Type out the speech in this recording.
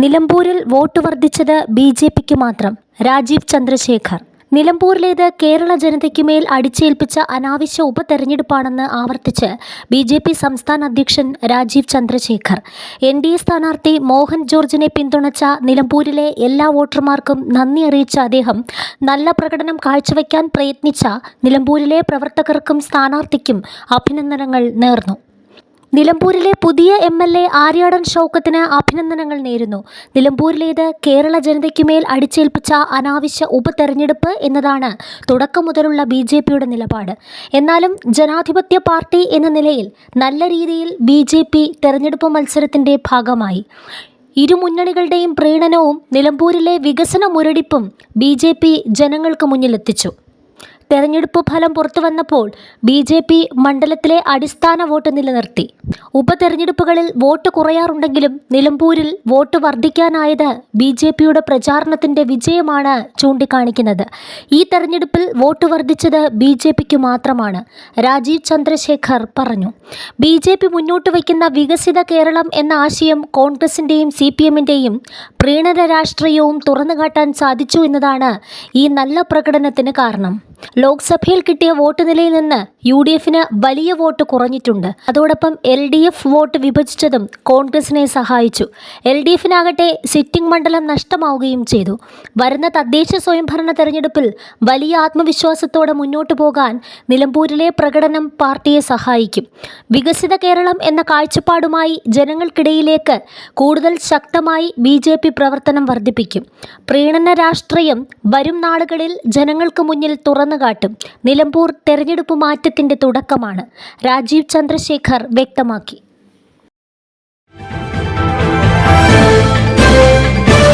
നിലമ്പൂരിൽ വോട്ട് വർദ്ധിച്ചത് B J പിക്ക് മാത്രം. രാജീവ് ചന്ദ്രശേഖർ. നിലമ്പൂരിലേത് കേരള ജനതയ്ക്ക് മേൽ അടിച്ചേൽപ്പിച്ച അനാവശ്യ ഉപതെരഞ്ഞെടുപ്പാണെന്ന് ആവർത്തിച്ച് ബി ജെ പി സംസ്ഥാന അധ്യക്ഷൻ Rajeev Chandrasekhar. N D A സ്ഥാനാർത്ഥി മോഹൻ ജോർജിനെ പിന്തുണച്ച നിലമ്പൂരിലെ എല്ലാ വോട്ടർമാർക്കും നന്ദി അറിയിച്ച അദ്ദേഹം നല്ല പ്രകടനം കാഴ്ചവെക്കാൻ പ്രയത്നിച്ച നിലമ്പൂരിലെ പ്രവർത്തകർക്കും സ്ഥാനാർത്ഥിക്കും അഭിനന്ദനങ്ങൾ നേർന്നു. നിലമ്പൂരിലെ പുതിയ എം എൽ എ ആര്യാടൻ ഷൗക്കത്തിന് അഭിനന്ദനങ്ങൾ നേരുന്നു. നിലമ്പൂരിലേത് കേരള ജനതയ്ക്കുമേൽ അടിച്ചേൽപ്പിച്ച അനാവശ്യ ഉപതെരഞ്ഞെടുപ്പ് എന്നതാണ് തുടക്കം മുതലുള്ള ബി ജെ പിയുടെ നിലപാട്. എന്നാലും ജനാധിപത്യ പാർട്ടി എന്ന നിലയിൽ നല്ല രീതിയിൽ ബി ജെ പി തെരഞ്ഞെടുപ്പ് മത്സരത്തിന്റെ ഭാഗമായി. ഇരുമുന്നണികളുടെയും പ്രീണനവും നിലമ്പൂരിലെ വികസന മുരടിപ്പും ബി ജെ പി ജനങ്ങൾക്ക് മുന്നിലെത്തിച്ചു. തെരഞ്ഞെടുപ്പ് ഫലം പുറത്തു വന്നപ്പോൾ ബി ജെ പി മണ്ഡലത്തിലെ അടിസ്ഥാന വോട്ട് നിലനിർത്തി. ഉപതെരഞ്ഞെടുപ്പുകളിൽ വോട്ട് കുറയാറുണ്ടെങ്കിലും നിലമ്പൂരിൽ വോട്ട് വർദ്ധിക്കാനായത് ബി ജെ പിയുടെ പ്രചാരണത്തിന്റെ വിജയമാണ് ചൂണ്ടിക്കാണിക്കുന്നത്. ഈ തെരഞ്ഞെടുപ്പിൽ വോട്ട് വർദ്ധിച്ചത് ബി ജെ പിക്ക് മാത്രമാണ് രാജീവ് ചന്ദ്രശേഖർ പറഞ്ഞു. ബി ജെ പി മുന്നോട്ട് വയ്ക്കുന്ന വികസിത കേരളം എന്ന ആശയം കോൺഗ്രസിന്റെയും സി പി എമ്മിന്റെയും പ്രീണന രാഷ്ട്രീയവും തുറന്നുകാട്ടാൻ സാധിച്ചു എന്നതാണ് ഈ നല്ല പ്രകടനത്തിന് കാരണം. ലോക്സഭയിൽ കിട്ടിയ വോട്ട് നിലയിൽ നിന്ന് യു ഡി എഫിന് വലിയ വോട്ട് കുറഞ്ഞിട്ടുണ്ട്. അതോടൊപ്പം എൽ ഡി എഫ് വോട്ട് വിഭജിച്ചതും കോൺഗ്രസിനെ സഹായിച്ചു. എൽ ഡി എഫിനാകട്ടെ സിറ്റിംഗ് മണ്ഡലം നഷ്ടമാവുകയും ചെയ്തു. വരുന്ന തദ്ദേശ സ്വയംഭരണ തെരഞ്ഞെടുപ്പിൽ വലിയ ആത്മവിശ്വാസത്തോടെ മുന്നോട്ട് പോകാൻ നിലമ്പൂരിലെ പ്രകടനം പാർട്ടിയെ സഹായിക്കും. വികസിത കേരളം എന്ന കാഴ്ചപ്പാടുമായി ജനങ്ങൾക്കിടയിലേക്ക് കൂടുതൽ ശക്തമായി ബി ജെ പി പ്രവർത്തനം വർദ്ധിപ്പിക്കും. പ്രീണന രാഷ്ട്രീയം വരും നാളുകളിൽ ജനങ്ങൾക്ക് മുന്നിൽ തുറന്നുകാട്ടും നിലമ്പൂർ തെരഞ്ഞെടുപ്പ് മാറ്റത്തിന്റെ തുടക്കമാണ്. രാജീവ് ചന്ദ്രശേഖർ വ്യക്തമാക്കി.